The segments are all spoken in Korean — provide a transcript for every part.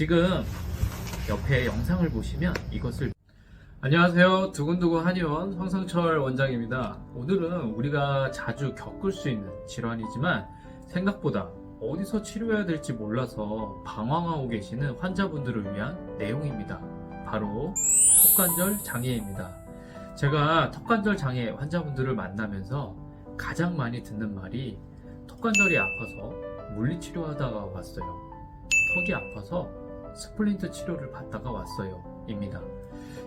지금 옆에 영상을 보시면 이것을 안녕하세요. 두근두근 한의원 황성철 원장입니다. 오늘은 우리가 자주 겪을 수 있는 질환이지만 생각보다 어디서 치료해야 될지 몰라서 방황하고 계시는 환자분들을 위한 내용입니다. 바로 턱관절 장애입니다. 제가 턱관절 장애 환자분들을 만나면서 가장 많이 듣는 말이 턱관절이 아파서 물리치료하다가 왔어요. 턱이 아파서 스플린트 치료를 받다가 왔어요. 입니다.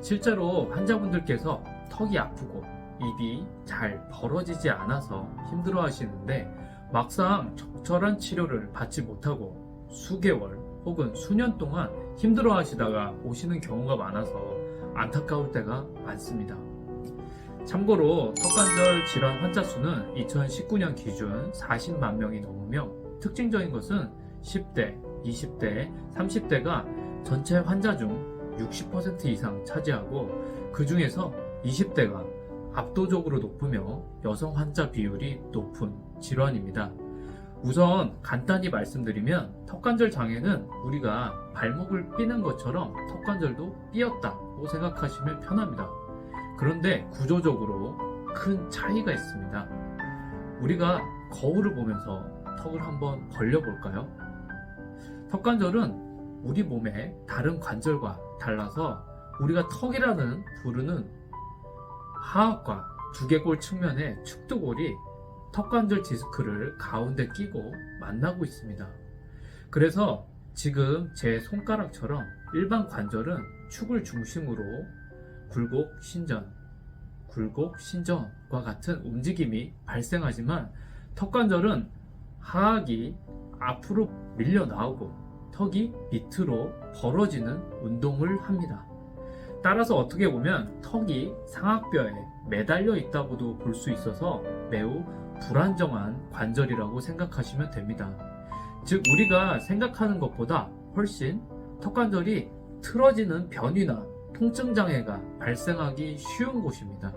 실제로 환자분들께서 턱이 아프고 입이 잘 벌어지지 않아서 힘들어 하시는데 막상 적절한 치료를 받지 못하고 수개월 혹은 수년 동안 힘들어 하시다가 오시는 경우가 많아서 안타까울 때가 많습니다. 참고로 턱관절 질환 환자 수는 2019년 기준 40만 명이 넘으며 특징적인 것은 10대, 20대, 30대가 전체 환자 중 60% 이상 차지하고 그 중에서 20대가 압도적으로 높으며 여성 환자 비율이 높은 질환입니다. 우선 간단히 말씀드리면 턱관절 장애는 우리가 발목을 삐는 것처럼 턱관절도 삐었다고 생각하시면 편합니다. 그런데 구조적으로 큰 차이가 있습니다. 우리가 거울을 보면서 턱을 한번 벌려볼까요? 턱관절은 우리 몸의 다른 관절과 달라서 우리가 턱이라는 부르는 하악과 두개골 측면의 축두골이 턱관절 디스크를 가운데 끼고 만나고 있습니다. 그래서 지금 제 손가락처럼 일반 관절은 축을 중심으로 굴곡 신전, 굴곡 신전과 같은 움직임이 발생하지만 턱관절은 하악이 앞으로 밀려 나오고 턱이 밑으로 벌어지는 운동을 합니다. 따라서 어떻게 보면 턱이 상악뼈에 매달려 있다고도 볼 수 있어서 매우 불안정한 관절이라고 생각하시면 됩니다. 즉, 우리가 생각하는 것보다 훨씬 턱관절이 틀어지는 변이나 통증 장애가 발생하기 쉬운 곳입니다.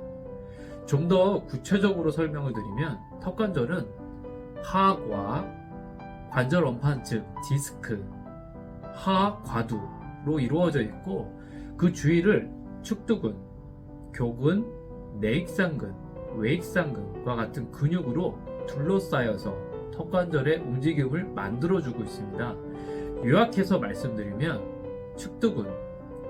좀 더 구체적으로 설명을 드리면 턱관절은 하악과 관절 원판 즉 디스크, 하악과두로 이루어져 있고 그 주위를 축두근, 교근, 내익상근, 외익상근과 같은 근육으로 둘러싸여서 턱관절의 움직임을 만들어주고 있습니다. 요약해서 말씀드리면 축두근,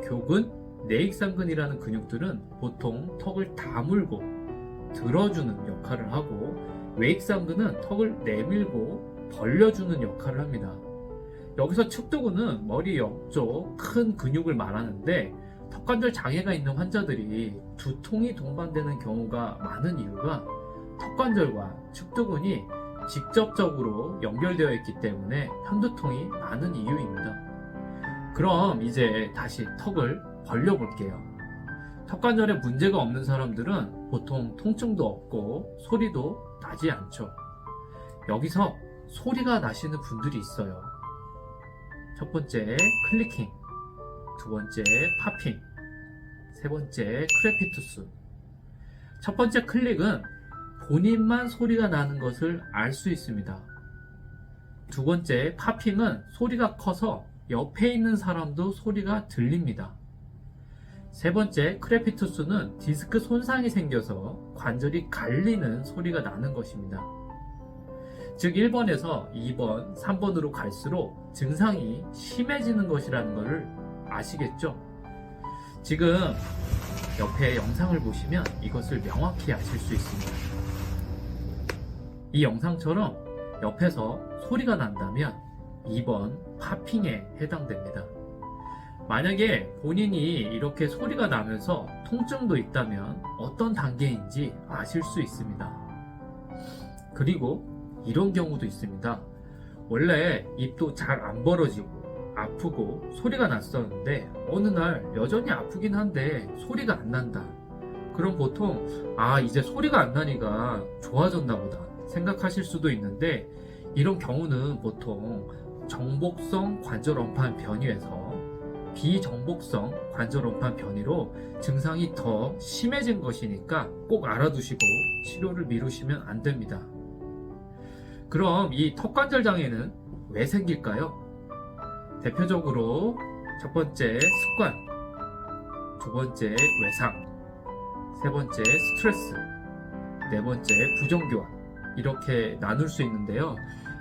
교근, 내익상근이라는 근육들은 보통 턱을 다물고 들어주는 역할을 하고 외익상근은 턱을 내밀고 벌려주는 역할을 합니다. 여기서 축두근은 머리 옆쪽 큰 근육을 말하는데 턱관절 장애가 있는 환자들이 두통이 동반되는 경우가 많은 이유가 턱관절과 축두근이 직접적으로 연결되어 있기 때문에 편두통이 많은 이유입니다. 그럼 이제 다시 턱을 벌려볼게요. 턱관절에 문제가 없는 사람들은 보통 통증도 없고 소리도 나지 않죠. 여기서 소리가 나시는 분들이 있어요. 첫 번째 클리킹, 두 번째 파핑, 세 번째 크레피투스. 첫 번째 클릭은 본인만 소리가 나는 것을 알 수 있습니다. 두 번째 파핑은 소리가 커서 옆에 있는 사람도 소리가 들립니다. 세 번째 크레피투스는 디스크 손상이 생겨서 관절이 갈리는 소리가 나는 것입니다. 즉 1번에서 2번, 3번으로 갈수록 증상이 심해지는 것이라는 것을 아시겠죠? 지금 옆에 영상을 보시면 이것을 명확히 아실 수 있습니다. 이 영상처럼 옆에서 소리가 난다면 2번 파핑에 해당됩니다. 만약에 본인이 이렇게 소리가 나면서 통증도 있다면 어떤 단계인지 아실 수 있습니다. 그리고 이런 경우도 있습니다. 원래 입도 잘 안 벌어지고 아프고 소리가 났었는데 어느 날 여전히 아프긴 한데 소리가 안 난다. 그럼 보통 아 이제 소리가 안 나니까 좋아졌나 보다 생각하실 수도 있는데 이런 경우는 보통 정복성 관절 원판 변이에서 비정복성 관절 원판 변이로 증상이 더 심해진 것이니까 꼭 알아두시고 치료를 미루시면 안 됩니다. 그럼 이 턱관절 장애는 왜 생길까요? 대표적으로 첫 번째 습관, 두 번째 외상, 세 번째 스트레스, 네 번째 부정교환 이렇게 나눌 수 있는데요.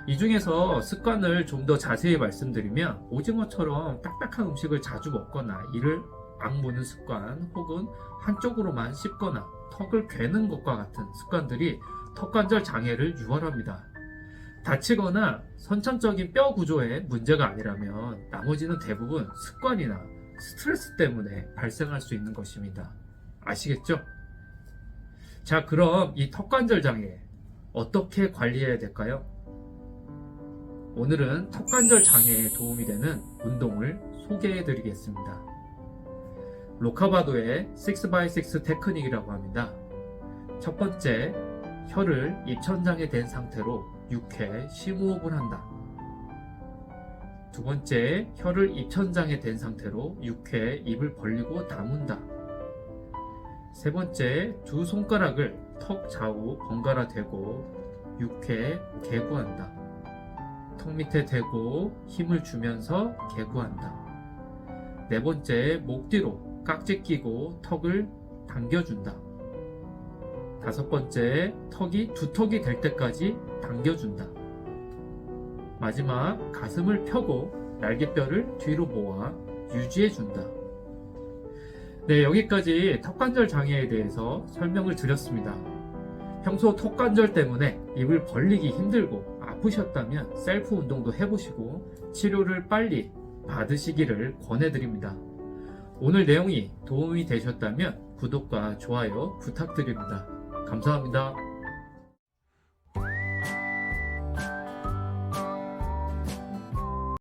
이 중에서 습관을 좀 더 자세히 말씀드리면 오징어처럼 딱딱한 음식을 자주 먹거나 이를 악무는 습관 혹은 한쪽으로만 씹거나 턱을 괴는 것과 같은 습관들이 턱관절 장애를 유발합니다. 다치거나 선천적인 뼈 구조에 문제가 아니라면 나머지는 대부분 습관이나 스트레스 때문에 발생할 수 있는 것입니다. 아시겠죠? 자, 그럼 이 턱관절 장애 어떻게 관리해야 될까요? 오늘은 턱관절 장애에 도움이 되는 운동을 소개해 드리겠습니다. 로카바도의 6x6 테크닉이라고 합니다. 첫 번째, 혀를 입천장에 댄 상태로 6회 심호흡을 한다. 두 번째, 혀를 입천장에 댄 상태로 6회 입을 벌리고 다문다. 세 번째, 두 손가락을 턱 좌우 번갈아 대고 6회 개구한다. 턱 밑에 대고 힘을 주면서 개구한다. 네 번째, 목 뒤로 깍지 끼고 턱을 당겨준다. 다섯 번째, 턱이 두턱이 될 때까지 당겨준다. 마지막, 가슴을 펴고 날개뼈를 뒤로 모아 유지해준다. 네, 여기까지 턱관절 장애에 대해서 설명을 드렸습니다. 평소 턱관절 때문에 입을 벌리기 힘들고 아프셨다면 셀프 운동도 해보시고 치료를 빨리 받으시기를 권해드립니다. 오늘 내용이 도움이 되셨다면 구독과 좋아요 부탁드립니다. 감사합니다.